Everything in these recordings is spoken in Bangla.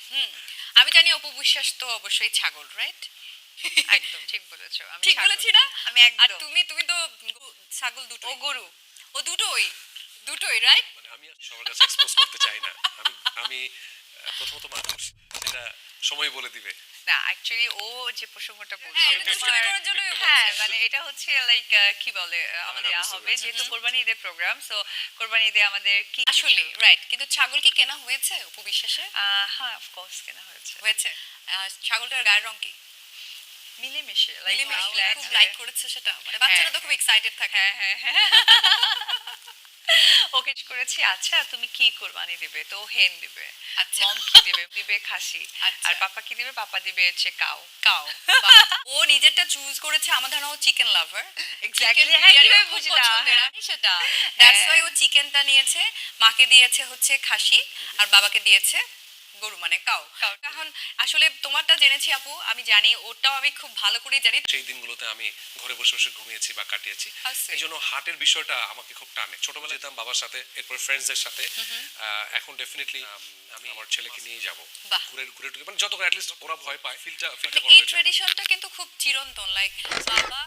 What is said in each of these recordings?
হুম আমি জানি অপবিশ্বাস তো অবশ্যই ছাগল রাইট একদম ঠিক বলেছ আমি ঠিক। বলেছি না? আমি আর তুমি তুমি তো ছাগল দুটো ও গরু। ও দুটোই দুটোই রাইট মানে আমি সবার কাছে এক্সপোজ করতে চাই না। আমি আমি প্রথমত মানুষ সেটা সময় বলে দিবে। না অ্যাকচুয়ালি ও যে প্রসঙ্গটা বলছে হ্যাঁ, হ্যাঁ। মানে এটা হচ্ছে লাইক কি বলে আমাদের হ্যাঁ, ইয়া বুঝতে হবে যেহেতু কোরবানি ঈদের প্রোগ্রাম সো কোরবানি ঈদে আমাদের কি আসলে রাইট কিন্তু ছাগল কি কেনা হয়েছে অপবিশ্বাসে আহ, হ্যাঁ অফকোর্স কেনা হয়েছে। হয়েছে? ছাগলটার গায়ের রং কি? মিলেমিশে লাইক লাইক করেছে সেটা। মানে বাচ্চারা তো খুব এক্সাইটেড থাকে। হ্যাঁ হ্যাঁ হ্যাঁ। ওকে করেছি আচ্ছা তুমি কি কোরবানি দিবে? তো হেন দিবে। আচ্ছা। মম কি দিবে? দিবে খাসি। আচ্ছা। আর পাপা কি দিবে? পাপা দিবে হচ্ছে কাউ কাউ ও নিজেরটা চুজ করেছে আমার ধারণা ও চিকেন লাভার এক্স্যাক্টলি হ্যাঁ, কীভাবে বুঝলা? আমি সেটা দ্যাটস ওয়াই ও চিকেনটা নিয়েছে মাকে দিয়েছে হচ্ছে খাসি আর বাবাকে দিয়েছে গরু মানে কাউ। এখন আসলে তোমারটা জেনেছি আপু আমি জানি ওটাও আমি খুব ভালো করে জানি। সেই দিনগুলোতে আমি ঘরে বসে বসে ঘুমিয়েছি বা কাটিয়েছি। এই জন্য হার্টের বিষয়টা আমাকে খুব টানে। ছোটবেলায় যেতাম বাবার সাথে এরপর ফ্রেন্ডসদের সাথে। এখন ডেফিনেটলি আমি আমার ছেলেকে নিয়ে যাব। ঘুরে ঘুরে টুরে মানে যত অ্যাটলিস্ট ওরা ভয় পায় ফিলটা ফিলটা এই করতে ট্রেডিশনটা কিন্তু খুব চিরন্তন লাইক বাবা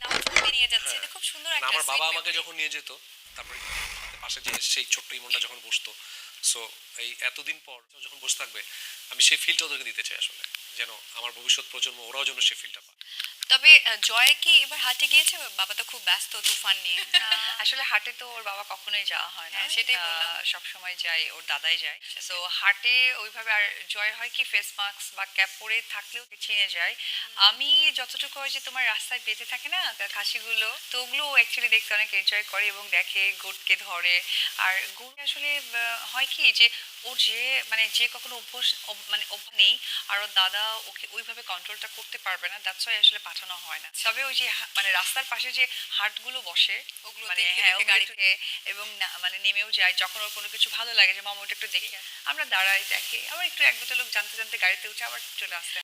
নামাজ নিয়ে যাচ্ছে। এটা খুব সুন্দর একটা আমার বাবা আমাকে যখন নিয়ে যেত তারপরে পাশে যে সেই ছোট্ট ইমনটা যখন বসতো সো এই এতদিন পর যখন বসে থাকবে, আমি সেই ফিলটা ওদেরকে দিতে চাই আসলে, যেন আমার ভবিষ্যৎ প্রজন্ম ওরাও যেন সেই ফিলটা পায়। তবে জয় কি এবার হাটে গিয়েছে? বাবা তো খুব ব্যস্ত তুফান নিয়ে। আসলে হাটে তো ওর বাবা কখনোই যাওয়া হয় না। হ্যাঁ, সেটাই সব সময় যায় ওর দাদাই যায়। তো হাটে ওইভাবে আর জয় হয় কি ফেস মাস্ক বা ক্যাপ পরে থাকলেও চিনে যায়। আমি যতটুকু হয় যে তোমার রাস্তায় বেঁধে থাকে না খাসিগুলো তো ওগুলো অ্যাকচুয়ালি দেখতে অনেক এনজয় করে এবং দেখে গোটকে ধরে। আর গরু আসলে হয় কি যে ও যে মানে যে কখনো অভ্যাস মানে অভ্যাস নেই আর ওর দাদা ওকে ওইভাবে কন্ট্রোলটা করতে পারবে না দ্যাটস ওয়াই আসলে পাঠানো হয় না। তবে ওই যে মানে রাস্তার পাশে যে হাটগুলো বসে ওগুলো মানে হ্যাঁ দেখে ওগুলো গাড়ি থেকে এবং মানে নেমেও যায় যখন ওর কোনো কিছু ভালো লাগে যে মামা ওটা একটু দেখি। আমরা দাঁড়াই দেখে আবার একটু এক দুটো লোক জানতে জানতে গাড়িতে উঠে আবার চলে আসতে